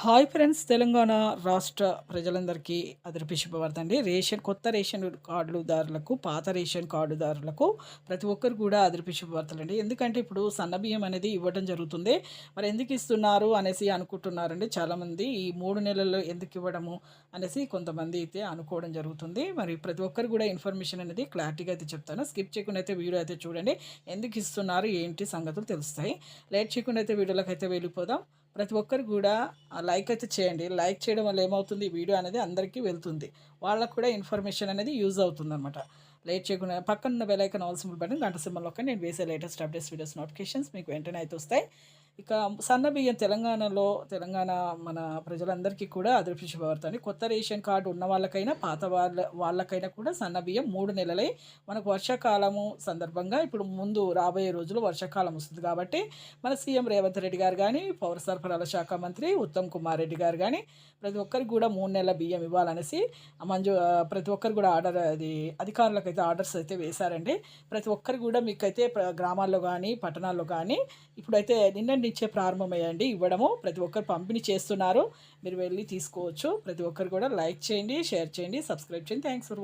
Hi friends Telangana రాష్ట్ర ప్రజలందరికీ అదృపి శుభవార్తండి. Ration కొత్త రేషన్ కార్డుదారులకు పాత రేషన్ కార్డుదారులకు ప్రతి ఒక్కరు కూడా అదృపి శుభవార్తలండి. ఎందుకంటే ఇప్పుడు సన్నబియ్యం అనేది ఇవ్వడం జరుగుతుంది. మరి ఎందుకు ఇస్తున్నారు అనేసి అనుకుంటున్నారండి. చాలామంది ఈ మూడు నెలల్లో ఎందుకు ఇవ్వడము అనేసి కొంతమంది అయితే అనుకోవడం జరుగుతుంది. మరి ప్రతి ఒక్కరు కూడా ఇన్ఫర్మేషన్ అనేది క్లారిటీగా అయితే చెప్తాను. స్కిప్ చేయకుండా అయితే వీడియో అయితే చూడండి. ఎందుకు ఇస్తున్నారు ఏంటి సంగతులు తెలుస్తాయి. లేట్ చేయకుండా అయితే వీడియోలకు అయితే వెళ్ళిపోదాం. ప్రతి ఒక్కరు కూడా లైక్ అయితే చేయండి. లైక్ చేయడం వల్ల ఏమవుతుంది? వీడియో అనేది అందరికీ వెళ్తుంది. వాళ్ళకు కూడా ఇన్ఫర్మేషన్ అనేది యూజ్ అవుతుంది అనమాట లేట్ చేయకుండా పక్కన ఉన్న bell icon all symbol button గంట సింబల్ ఒక నేను వేసే లేటెస్ట్ అప్డేట్స్ వీడియోస్ నోటిఫికేషన్స్ మీకు వెంటనే అయితే వస్తాయి. ఇక సన్న బియ్యం తెలంగాణలో తెలంగాణ మన ప్రజలందరికీ కూడా అదృష్ట శుభవార్తని. కొత్త రేషన్ కార్డు ఉన్న వాళ్ళకైనా పాత వాళ్ళ వాళ్ళకైనా కూడా సన్న బియ్యం మూడు నెలలై. మనకు వర్షాకాలము సందర్భంగా ఇప్పుడు ముందు రాబోయే రోజులు వర్షాకాలం వస్తుంది కాబట్టి మన సీఎం రేవంత్ రెడ్డి గారు కానీ పౌర సరఫరాల శాఖ మంత్రి ఉత్తమ్ కుమార్ రెడ్డి గారు కానీ ప్రతి ఒక్కరికి కూడా మూడు నెలల బియ్యం ఇవ్వాలనేసి మంజు ప్రతి ఒక్కరు కూడా ఆర్డర్ అది అధికారులకు అయితే ఆర్డర్స్ అయితే వేశారండి. ప్రతి ఒక్కరు కూడా మీకైతే గ్రామాల్లో కానీ పట్టణాల్లో కానీ ఇప్పుడైతే నిన్న నుంచే ప్రారంభమయ్యండి. ఇవ్వడము ప్రతి ఒక్కరు పంపిణీ చేస్తున్నారు. మీరు వెళ్ళి తీసుకోవచ్చు. ప్రతి ఒక్కరు కూడా లైక్ చేయండి షేర్ చేయండి సబ్స్క్రైబ్ చేయండి. Thanks for